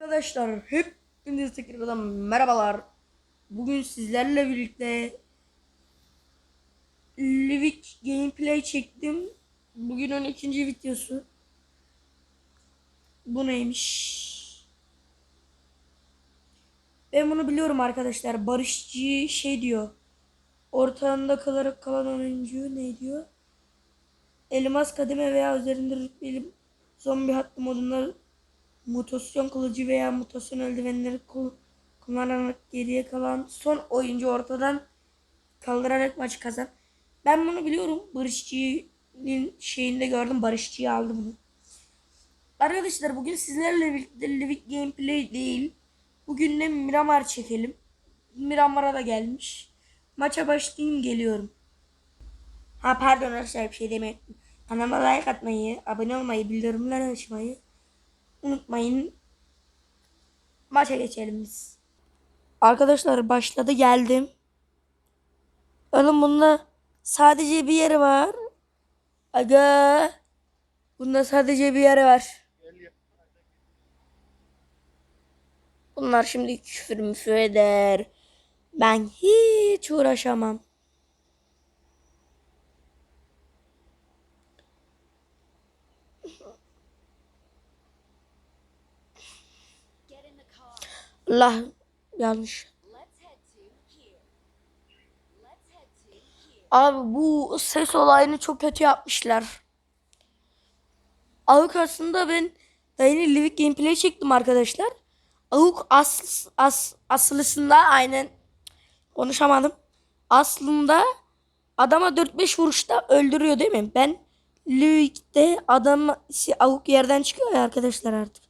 Arkadaşlar hepinize tekrardan merhabalar. Bugün sizlerle birlikte Livik gameplay çektim. Bugün 12. videosu. Bu neymiş? Ben bunu biliyorum arkadaşlar. Barışçı şey diyor. Ortağında kalarak kalan oyuncu ne diyor? Elmas kademe veya üzerinde rütbeli zombi hattı modunda mutasyon kılıcı veya mutasyon eldivenleri kul- kullanarak geriye kalan son oyuncu ortadan kaldırarak maçı kazan. Ben bunu biliyorum. Barışçı'nın şeyinde gördüm. Barışçı'yı aldı bunu. Arkadaşlar bugün sizlerle birlikte Livik Gameplay değil. Bugün de Miramar çekelim. Miramar'a da gelmiş. Maça başlayayım geliyorum. Ha pardon arkadaşlar bir şey demek. Kanalıma like atmayı, abone olmayı, bildirimleri açmayı unutmayın. Maça geçelim biz. Arkadaşlar başladı geldim. Oğlum bunda sadece bir yeri var. Aga. Bunda sadece bir yeri var. Bunlar şimdi küfür müfür eder. Ben hiç uğraşamam. To here. Abi bu ses olayını çok kötü yapmışlar. Avuk aslında ben yeni Livik gameplay çektim arkadaşlar. Avuk as, as, aslısında aynen konuşamadım. Aslında adama 4-5 vuruşta öldürüyor değil mi? Ben Livik'te adam Avuk yerden çıkıyor ya arkadaşlar artık.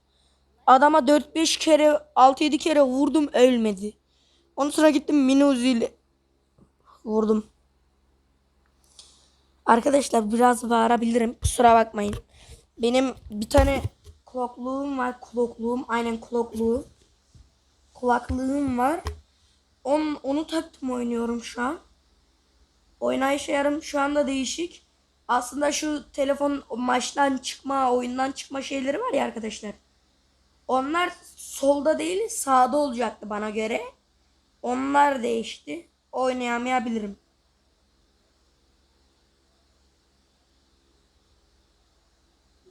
Adama 4-5 kere 6-7 kere vurdum ölmedi. Ondan sonra gittim Minuzi ile vurdum. Arkadaşlar biraz bağırabilirim. Kusura bakmayın. Benim bir tane kulakluğum var. Kulakluğum. Aynen kulakluğu. Kulaklığım var. On, onu taktım oynuyorum şu an. Oynayış ayarım şu anda değişik. Aslında şu telefon maçtan çıkma, oyundan çıkma şeyleri var ya arkadaşlar. Onlar solda değil sağda olacaktı bana göre. Onlar değişti. Oynayamayabilirim.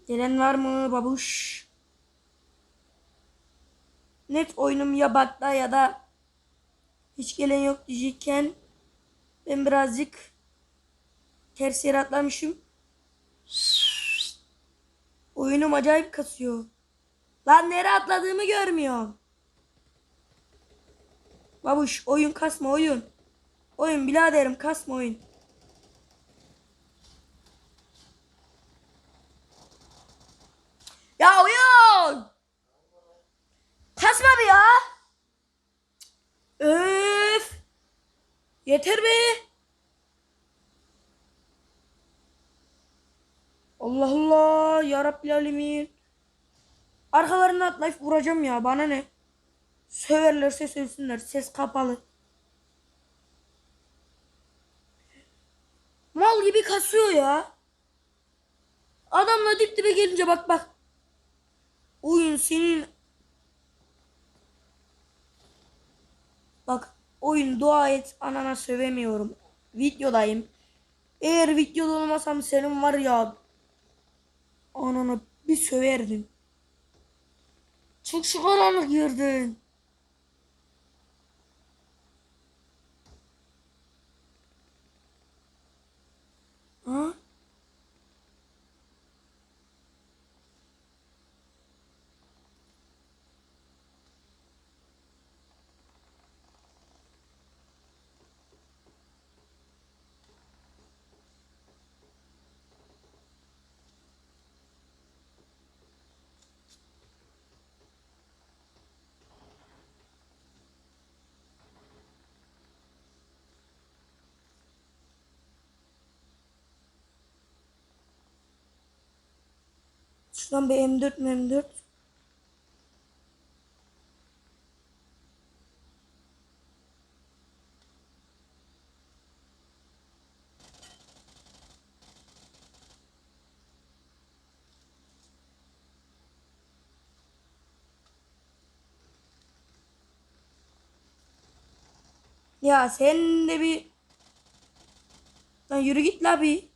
Gelen var mı babuş? Net oyunum ya bakta ya da hiç gelen yok diyecekken ben birazcık ters yere atlamışım. Oyunum acayip kasıyor. Lan nereye atladığımı görmüyorum. Babuş oyun kasma oyun. Oyun biraderim kasma oyun. Ya oyun. Kasma bir ya. Öf. Yeter be. Allah Allah ya Rabbil Alemin. Arkalarına atlayıp vuracağım ya bana ne? Söverlerse sövsünler ses kapalı. Mal gibi kasıyor ya. Adamla dip dibe gelince bak bak. Oyun senin Bak oyun dua et anana sövemiyorum. Videodayım. Eğer videoda olmasam senin var ya anana bir söverdim. Çık şu karanlık Şuradan bir M4 M4. Ya sen de bir Lan yürü git la bir.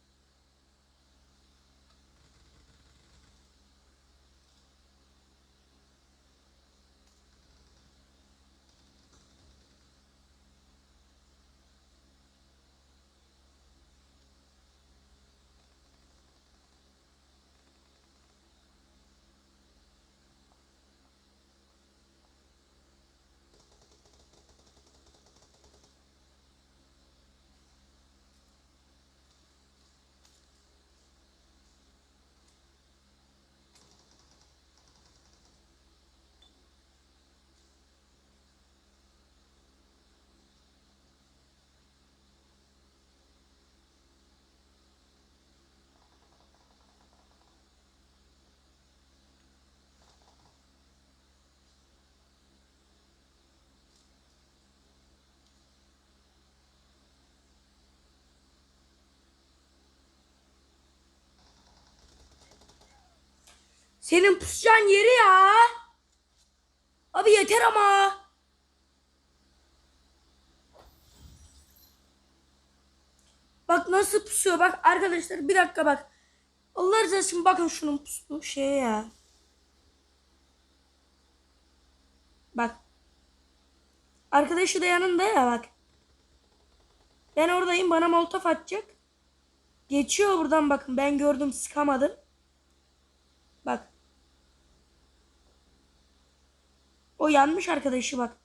Senin pusacağın yeri ya. Abi yeter ama. Bak nasıl pusuyor. Bak arkadaşlar bir dakika bak. Allah razı olsun bakın şunun pustuğu şeye ya. Bak. Arkadaşı da yanında ya bak. Ben oradayım bana molotof atacak. Geçiyor buradan bakın ben gördüm sıkamadım. O yanmış arkadaşı bak.